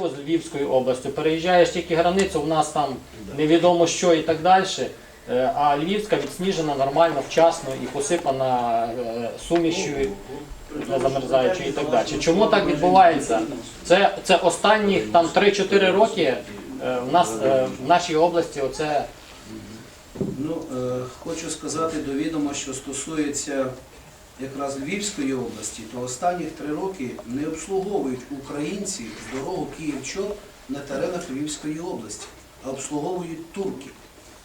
з Львівською областю, переїжджаєш тільки границю, у нас там невідомо що і так далі. Е, А Львівська відсніжена нормально, вчасно і посипана е, сумішю не замерзаючою і так далі. Чому так відбувається? Це, це останні 3-4 роки е, в нас в нашій області оце Ну, е, хочу сказати до відома, що стосується якраз Львівської області, то останніх три роки не обслуговують українці дорогу Київ-Чоп на теренах Львівської області, а обслуговують турки.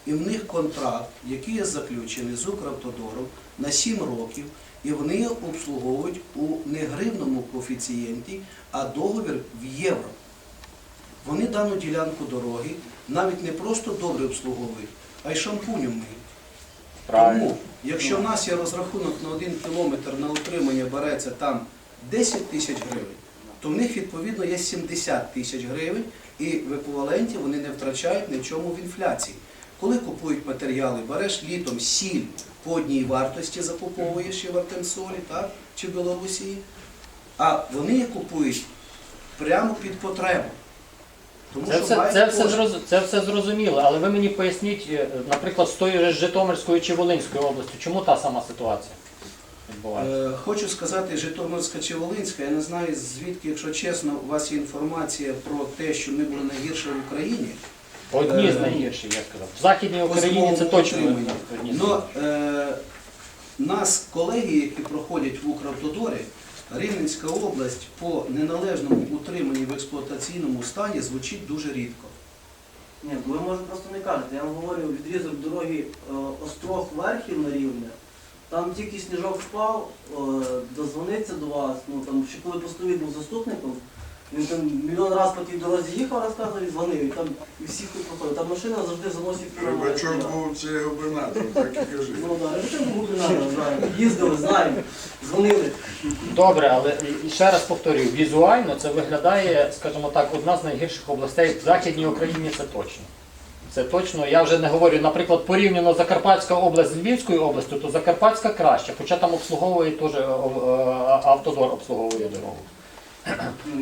І в них контракт, який є заключений з Укравтодором на 7 років, і вони обслуговують у не гривному коефіцієнті, а договір в євро. Вони дану ділянку дороги навіть не просто добре обслуговують, а й шампунем миють. Тому, якщо в нас є розрахунок на один кілометр на утримання береться там 10 тисяч гривень, то в них відповідно є 70 тисяч гривень, і в еквіваленті вони не втрачають нічому в інфляції. Коли купують матеріали, береш літом сіль по одній вартості закуповуєш і в Артемсолі, так, чи в Білорусі, а вони купують прямо під потребу. Тому Це все, мають це, все кошти. зроз- це все зрозуміло, але ви мені поясніть, е, наприклад, з тої ж Житомирської чи Волинської області, чому та сама ситуація відбувається? Е, Хочу сказати, Житомирська чи Волинська, я не знаю звідки, якщо чесно, у вас є інформація про те, що ми були найгірше в Україні. Одні з е, найгірших, я сказав. В Західній по Україні це зимовому точно утриманню. одні з Но найгірших. е, нас колеги, які проходять в Укравтодорі, Рівненська область по неналежному утриманні в експлуатаційному стані звучить дуже рідко. Ні, ви може просто не кажете. Я вам говорю, відрізок дороги е, Острог Верхів на рівне. Там тільки сніжок впав, е, дозвониться до вас. Ну там ще коли постовий був заступником, він там мільйон разів по тій дорозі їхав, розказував і дзвонив. І там і всіх тут проходив. Там машина завжди заносить Рибачок був це губернатор, так і кажи. Ну так, Рибачок був губернатором, знаємо. Їздили, знаємо, дзвонили. Добре, але і- ще раз повторюю, візуально це виглядає, скажімо так, одна з найгірших областей в Західній Україні це точно. Це точно. Я вже не говорю, наприклад, порівняно Закарпатська область з Львівською областю, то Закарпатська краще, хоча там обслуговує теж е, е, автодор обслуговує дорогу.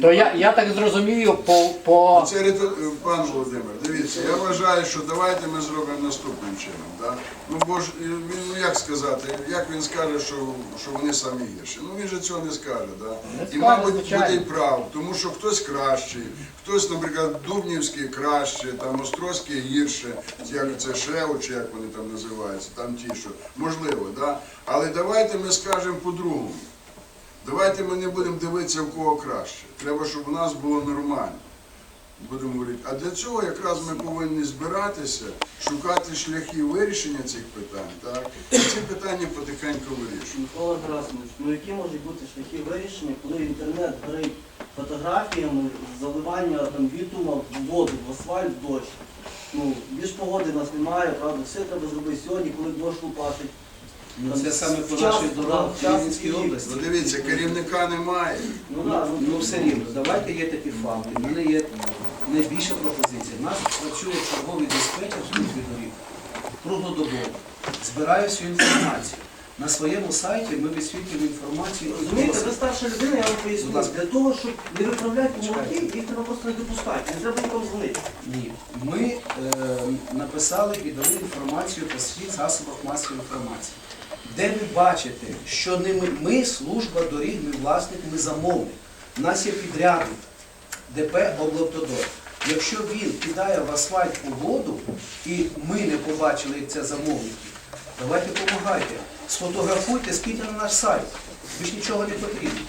То я, я так зрозумію, по, по Це риту- пан Володимир, дивіться, я вважаю, що давайте ми зробимо наступним чином. Да? Ну бо ж е, він ну як сказати, як він скаже, що, що вони самі гірші. Ну він же цього не скаже, да? Не І скаже, мабуть звичайно. буде і прав, тому що хтось кращий, хтось, наприклад, Дубнівський краще, там Острозький гірше, як це Шеу, чи як вони там називаються, там ті, що можливо, да? але давайте ми скажемо по-другому. Давайте ми не будемо дивитися в кого краще. Треба, щоб у нас було нормально. Будемо говорити. А для цього якраз ми повинні збиратися, шукати шляхи вирішення цих питань. Так? І ці питання потихеньку вирішуємо. Микола Герасимович, ну які можуть бути шляхи вирішення, коли інтернет горить фотографіями заливання там бітума в воду, в асфальт, в дощ. Ну, більш погоди в нас немає, правда, все треба зробити сьогодні, коли дощ лупашить. Ну, це саме по нашій дорозі в Рівненській області. Ну дивіться, керівника немає. Ну, Ну, да, ну, ну все рівно, давайте є такі факти. У мене є найбільша пропозиція. У нас працює черговий диспетчер служби доріг круглодобово. Збираю всю інформацію. На своєму сайті ми висвітлюємо інформацію. Розумієте, ви старша людина, я вам Будь поясню. ласка. Для того, щоб не виправляти помилки, їх треба просто не допускати. Не треба нікому дзвонити. Ні. Ми е, написали і дали інформацію по всіх засобах масової інформації. Де ви бачите, що не ми, ми служба доріг, ми власник, ми замовник. У нас є підрядник ДП облавтодор. Якщо він кидає в асфальт у воду, і ми не побачили, як це замовники, давайте допомагайте. Сфотографуйте, скиньте на наш сайт. Ви ж нічого не потрібно.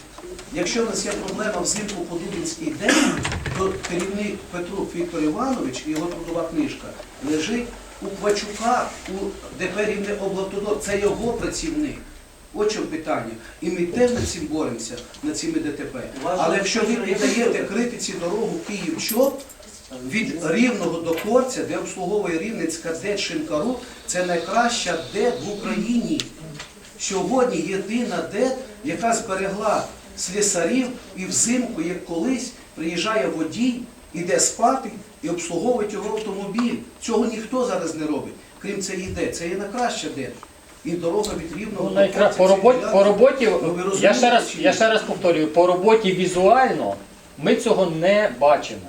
Якщо в нас є проблема взимку по Дубінський день, то керівник Петрук Віктор Іванович і його трудова книжка лежить у Квачука у ДП Рівне облавтодор. Це його працівник. От чому питання. І ми теж над цим боремося, над цими ДТП. Але якщо ви піддаєте критиці дорогу Київ-Чоп, від Рівного до Корця, де обслуговує Рівненська ДЕД Шинкару, це найкраща ДЕД в Україні. Сьогодні єдина ДЕД, яка зберегла слесарів і взимку, як колись, приїжджає водій, іде спати і обслуговує його автомобіль. Цього ніхто зараз не робить. Крім цієї ДЕД. Це є найкраща ДЕД. І дорога від Рівного Ну, до. По, роботі, по роботі, Ну, я ще раз, я ще раз повторюю, по роботі візуально Ми цього не бачимо.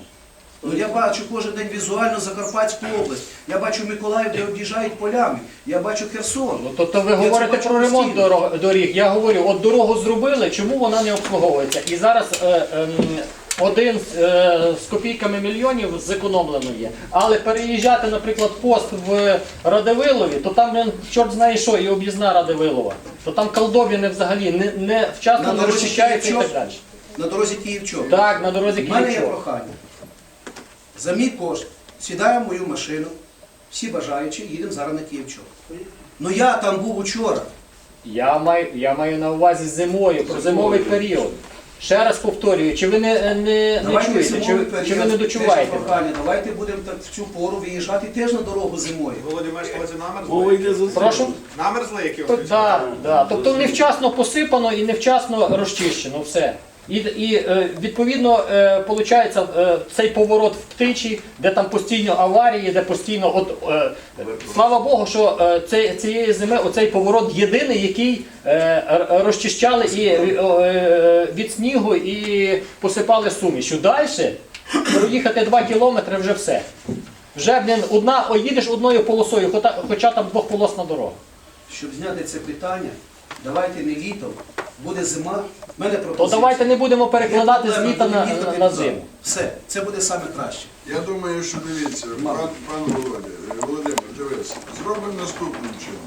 Ну я бачу кожен день візуально Закарпатську область. Я бачу Миколаїв, де об'їжджають полями. Я бачу Херсон. Ну тобто ви Я говорите про ремонт дорог, доріг. Я говорю, от дорогу зробили, чому вона не обслуговується? І зараз е, ем, один е, з копійками мільйонів зекономлено є. Але переїжджати, наприклад, пост в Радивилові, то там він чорт знає що, і об'їзна Радивилова. То там колдобіни взагалі не, не вчасно На не розчищаються і так далі. На дорозі Київ-Чоп. Так, на дорозі У мене є прохання. За мій кошт сідаємо в мою машину, всі бажаючі, їдемо зараз на Київчок. Ну я там був учора. Я маю, я маю на увазі зимою, про зимовий період. Ще раз повторюю, чи ви не, не, не Давайте чуєте, чи, зимовий період, чи ви не теж дочуваєте? прохання. Давайте будемо так в цю пору виїжджати теж на дорогу зимою. Володя, маєш на увазі намерзли? Прошу? Намерзли, які То, да, да. Тобто невчасно посипано і невчасно розчищено все. І, і е, відповідно е, виходить е, цей поворот в птичі, де там постійно аварії, де постійно от е, слава Богу, що е, цієї зими оцей поворот єдиний, який е, розчищали і е, е, від снігу і посипали сумішю. Далі проїхати 2 кілометри вже все. Вже блін, одна, їдеш одною полосою, хоча там двохполосна дорога. Щоб зняти це питання, давайте не літом, буде зима. В мене То давайте не будемо перекладати Є з літа на, їхати на туди. зиму. Все, це буде саме краще. Я думаю, що дивіться, пан, пан Володя, е, Володимир, дивись, зробимо наступним чином.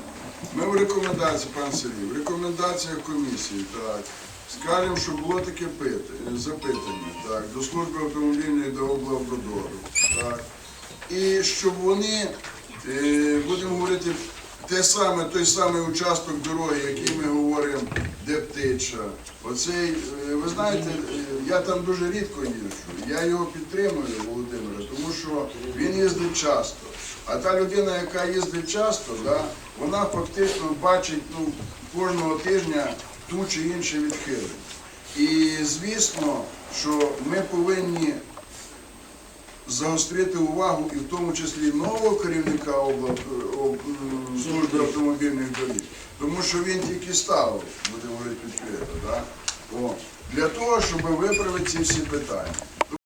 Ми в рекомендації, пан Сергій, в рекомендаціях комісії, так, скажемо, що було таке пит- запитання, так, до служби автомобільної до облавтодору, так, і щоб вони, е, будемо говорити, те саме, той самий участок дороги, який ми говоримо, де птича. Оцей, е, ви знаєте, е, я там дуже рідко їжджу. Я його підтримую, Володимира, тому що він їздить часто. А та людина, яка їздить часто, да, вона фактично бачить ну, кожного тижня ту чи інше відхилення. І звісно, що ми повинні загострити увагу і в тому числі нового керівника обла... служби автомобільних доріг, тому що він тільки став, будемо говорити відкрито, да? О, для того, щоб виправити ці всі питання.